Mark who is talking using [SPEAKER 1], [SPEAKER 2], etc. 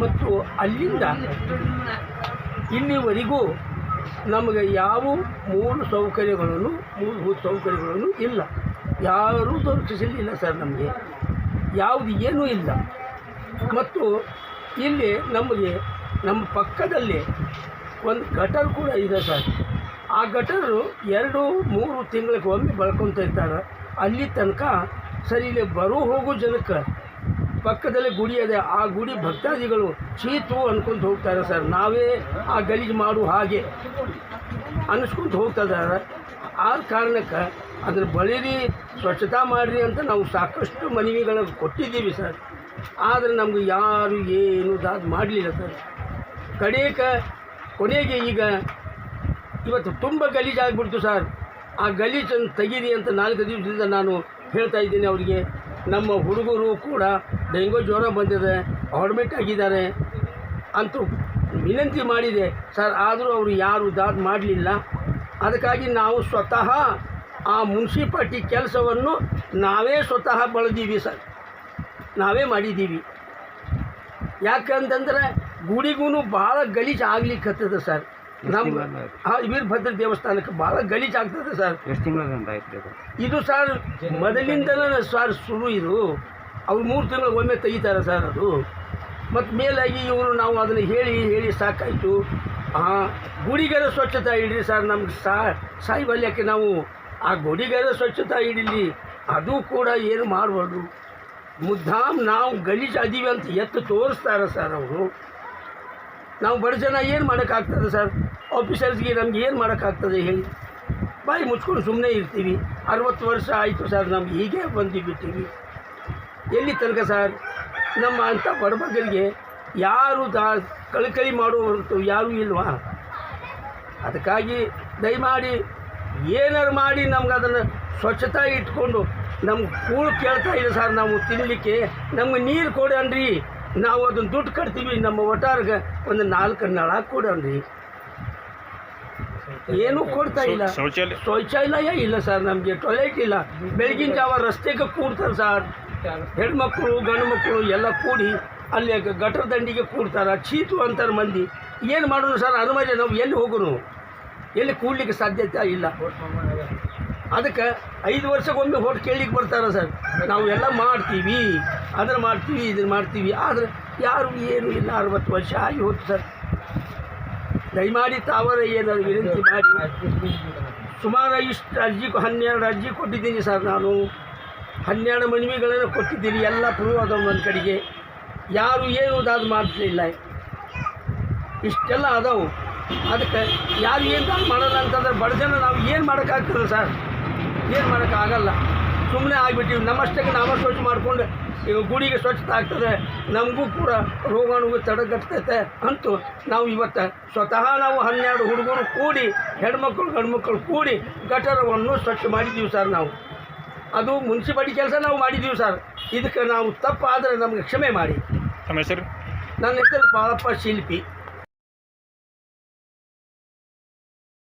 [SPEAKER 1] ಮತ್ತು ಅಲ್ಲಿಂದ ಇಲ್ಲಿವರೆಗೂ ನಮಗೆ ಯಾವ ಮೂಲ ಸೌಕರ್ಯಗಳನ್ನು ಮೂಲಭೂತ ಸೌಕರ್ಯಗಳನ್ನು ಇಲ್ಲ. ಯಾರೂ ದೊರಕಿಸಲಿಲ್ಲ ಸರ್ ನಮಗೆ. ಯಾವುದು ಏನೂ ಇಲ್ಲ. ಮತ್ತು ಇಲ್ಲಿ ನಮಗೆ ನಮ್ಮ ಪಕ್ಕದಲ್ಲಿ ಒಂದು ಗಟರ್ ಕೂಡ ಇದೆ ಸರ್. ಆ ಗಟರು ಎರಡು, ಮೂರು ತಿಂಗಳಿಗೆ ಒಮ್ಮೆ ಬಳ್ಕೊತ ಇರ್ತಾರೆ. ಅಲ್ಲಿ ತನಕ ಸರಿ ಇಲ್ಲಿ ಬರೋ ಹೋಗೋ ಜನಕ್ಕೆ ಪಕ್ಕದಲ್ಲಿ ಗುಡಿ ಇದೆ. ಆ ಗುಡಿ ಭಕ್ತಾದಿಗಳು ಚೀತು ಅನ್ಕೊಂತ ಹೋಗ್ತಾರೆ ಸರ್. ನಾವೇ ಆ ಗಲೀಜು ಮಾಡು ಹಾಗೆ ಅನ್ನಿಸ್ಕೊಂತ ಹೋಗ್ತಾ ಇದ್ದಾರೆ ಆ ಕಾರಣಕ್ಕೆ ಅದ್ರ ಬಳಿರಿ ಸ್ವಚ್ಛತಾ ಮಾಡಿರಿ ಅಂತ ನಾವು ಸಾಕಷ್ಟು ಮನವಿಗಳನ್ನು ಕೊಟ್ಟಿದ್ದೀವಿ ಸರ್. ಆದರೆ ನಮ್ಗೆ ಯಾರು ಏನು ದಾದ್ ಮಾಡಲಿಲ್ಲ ಸರ್. ಕಡೆಕ ಕೊನೆಗೆ ಈಗ ಇವತ್ತು ತುಂಬ ಗಲೀಜಾಗ್ಬಿಡ್ತು ಸರ್. ಆ ಗಲೀಜನ್ನು ತೆಗೀರಿ ಅಂತ ನಾಲ್ಕು ದಿವಸದಿಂದ ನಾನು ಹೇಳ್ತಾ ಇದ್ದೀನಿ ಅವರಿಗೆ. ನಮ್ಮ ಹುಡುಗರು ಕೂಡ ಡೆಂಗು ಜ್ವರ ಬಂದಿದೆ ಅಡ್ಮಿಟ್ ಆಗಿದ್ದಾರೆ ಅಂತೂ ವಿನಂತಿ ಮಾಡಿದೆ, ಸರ್, ಆದರೂ ಅವರು ಯಾರು ದಾದ್ ಮಾಡಲಿಲ್ಲ. ಅದಕ್ಕಾಗಿ ನಾವು ಸ್ವತಃ ಆ ಮುನ್ಸಿಪಾಲ್ಟಿ ಕೆಲಸವನ್ನು ನಾವೇ ಸ್ವತಃ ಬಳದೀವಿ ಸರ್. ನಾವೇ ಮಾಡಿದ್ದೀವಿ ಯಾಕಂತಂದರೆ ಗುಡಿಗೂ ಭಾಳ ಗಲೀಜು ಆಗ್ಲಿಕ್ಕತ್ತದ ಸರ್. ನಮ್ಮ ಹಾಂ ವೀರಭದ್ರ ದೇವಸ್ಥಾನಕ್ಕೆ ಭಾಳ ಗಲೀಜು ಆಗ್ತದೆ ಸರ್.
[SPEAKER 2] ಎಷ್ಟು ತಿಂಗಳಿಂದ ಆಯ್ತು ಇದು?
[SPEAKER 1] ಸರ್ ಮೊದಲಿಂದಲೇ ಸರ್ ಶುರು ಇದು. ಅವ್ರು ಮೂರು ತಿಂಗಳು ಒಮ್ಮೆ ತೆಗಿತಾರೆ ಸರ್ ಅದು. ಮತ್ತು ಮೇಲಾಗಿ ಇವರು ನಾವು ಅದನ್ನು ಹೇಳಿ ಹೇಳಿ ಸಾಕಾಯಿತು. ಹಾಂ ಗುಡಿಗರ ಸ್ವಚ್ಛತಾ ಇಡ್ರಿ ಸರ್ ನಮ್ಗೆ ಸಾ ಸಾಯಿ ಸಾಯಿಬಲ್ಯಕ್ಕೆ ನಾವು ಆ ಗುಡಿಗರ ಸ್ವಚ್ಛತಾ ಇಡಲಿ ಅದು ಕೂಡ ಏನು ಮಾಡಬಾರ್ದು. ಮುದ್ದಾಮ್ ನಾವು ಗಲೀಜು ಅದೀವಿ ಅಂತ ಎತ್ತು ತೋರಿಸ್ತಾರೆ ಸರ್ ಅವರು. ನಾವು ಬಡ ಜನ ಏನು ಮಾಡೋಕ್ಕಾಗ್ತದೆ ಸರ್? ಆಫೀಸರ್ಸ್ಗೆ ನಮ್ಗೆ ಏನು ಮಾಡೋಕ್ಕಾಗ್ತದೆ ಹೇಳಿ. ಬಾಯಿ ಮುಚ್ಕೊಂಡು ಸುಮ್ಮನೆ ಇರ್ತೀವಿ. ಅರವತ್ತು ವರ್ಷ ಆಯಿತು ಸರ್ ನಮ್ಗೆ, ಹೀಗೆ ಬಂದು ಬಿಟ್ಟಿವಿ ಎಲ್ಲಿ ತನಕ ಸರ್? ನಮ್ಮ ಅಂಥ ಬಡಬಗ್ಗರಿಗೆ ಯಾರು ದಾ, ಕಳಕಳಿ ಹೊರತು ಯಾರೂ ಇಲ್ವಾ? ಅದಕ್ಕಾಗಿ ದಯಮಾಡಿ ಏನಾರು ಮಾಡಿ ನಮ್ಗೆ ಅದನ್ನು ಸ್ವಚ್ಛತಾ ಇಟ್ಕೊಂಡು ನಮ್ಗೆ ಕೂಳು ಕೇಳ್ತಾ ಇಲ್ಲ ಸರ್ ನಾವು ತಿನ್ನಲಿಕ್ಕೆ ನಮ್ಗೆ ನೀರು ಕೊಡನ್ರಿ. ನಾವು ಅದನ್ನು ದುಡ್ಡು ಕಟ್ತೀವಿ ನಮ್ಮ ಒಟ್ಟಾರ್ಗೆ ಒಂದು ನಾಲ್ಕು ನಳ ಕೊಡನ್ರಿ ಏನೂ ಕೊಡ್ತಾ ಇಲ್ಲ.
[SPEAKER 2] ಶೌಚಾಲಯ
[SPEAKER 1] ಇಲ್ಲ ಸರ್ ನಮಗೆ ಟಾಯ್ಲೆಟ್ ಇಲ್ಲ. ಬೆಳಗಿನ ಜಾವ ರಸ್ತೆಗೆ ಕೂಡ್ತಾರೆ ಸರ್. ಹೆಣ್ಮಕ್ಳು ಗಂಡು ಮಕ್ಕಳು ಎಲ್ಲ ಕೂಡಿ ಅಲ್ಲಿ ಗಟ್ಟರದಂಡಿಗೆ ಗಟರ ದಂಡಿಗೆ ಕೂಡ್ತಾರೆ ಚೀತು ಅಂತಾರೆ ಮಂದಿ. ಏನು ಮಾಡೋದು ಸರ್? ಅನುಮತಿ ನಾವು ಎಲ್ಲಿ ಹೋಗೋನು? ಎಲ್ಲಿ ಕೂಡ್ಲಿಕ್ಕೆ ಸಾಧ್ಯತೆ ಇಲ್ಲ. ಅದಕ್ಕೆ ಐದು ವರ್ಷಕ್ಕೊಮ್ಮೆ ಹೋಟ್ ಕೇಳಲಿಕ್ಕೆ ಬರ್ತಾರೆ ಸರ್. ನಾವು ಎಲ್ಲ ಮಾಡ್ತೀವಿ. ಅದನ್ನು ಮಾಡ್ತೀವಿ, ಇದನ್ನು ಮಾಡ್ತೀವಿ. ಆದರೆ ಯಾರು ಏನು ಇಲ್ಲ, ಅರವತ್ತು ವರ್ಷ ಆಗಿ ಹೋಯ್ತು ಸರ್. ದಯಮಾಡಿ ತಾವರ ಏನಾದ್ರು ವಿನಂತಿ ಮಾಡಿ. ಸುಮಾರು ಇಷ್ಟು ಅರ್ಜಿ ಹನ್ನೆರಡು ಅರ್ಜಿ ಕೊಟ್ಟಿದ್ದೀನಿ ಸರ್ ನಾನು. ಹನ್ನೆರಡು ಮನವಿಗಳನ್ನು ಕೊಟ್ಟಿದ್ದೀನಿ, ಎಲ್ಲ ಪ್ರೂವ್ ಅದಾವ ನನ್ನ ಕಡೆಗೆ. ಯಾರು ಏನು ಅದು ಮಾಡ್ತಿಲ್ಲ ಇಷ್ಟೆಲ್ಲ ಅದಾವು. ಅದಕ್ಕೆ ಯಾರು ಏನು ಮಾಡೋಣ ಮಾಡಲ್ಲ ಅಂತಂದ್ರೆ ಬಡ ಜನ ನಾವು ಏನು ಮಾಡೋಕ್ಕಾಗ್ತದೆ ಸರ್? ಏನು ಮಾಡೋಕ್ಕಾಗಲ್ಲ. ಸುಮ್ಮನೆ ಆಗಿಬಿಟ್ಟಿವಿ ನಮ್ಮಷ್ಟಕ್ಕೆ ನಾವೇ ಸ್ವಚ್ಛ ಮಾಡ್ಕೊಂಡು ಇವಾಗ ಗುಡಿಗೆ ಸ್ವಚ್ಛತೆ ಆಗ್ತದೆ ನಮಗೂ ಕೂಡ ರೋಗಾಣು ತಡೆಗಟ್ತೈತೆ ಅಂತೂ ನಾವು ಇವತ್ತು ಸ್ವತಃ ನಾವು ಹನ್ನೆರಡು ಹುಡುಗರು ಕೂಡಿ ಹೆಣ್ಮಕ್ಳು ಗಂಡ್ಮಕ್ಳು ಕೂಡಿ ಗಟರವನ್ನು ಸ್ವಚ್ಛ ಮಾಡಿದ್ದೀವಿ ಸರ್ ನಾವು. ಅದು ಮುನ್ಸಿಪಾಲಿಟಿ ಕೆಲಸ ನಾವು ಮಾಡಿದ್ದೀವಿ ಸರ್. ಇದಕ್ಕೆ ನಾವು ತಪ್ಪಾದರೆ ನಮಗೆ ಕ್ಷಮೆ ಮಾಡಿ. ನನ್ನ ಹೆಸರು ಬಾಳಪ್ಪ ಶಿಲ್ಪಿ.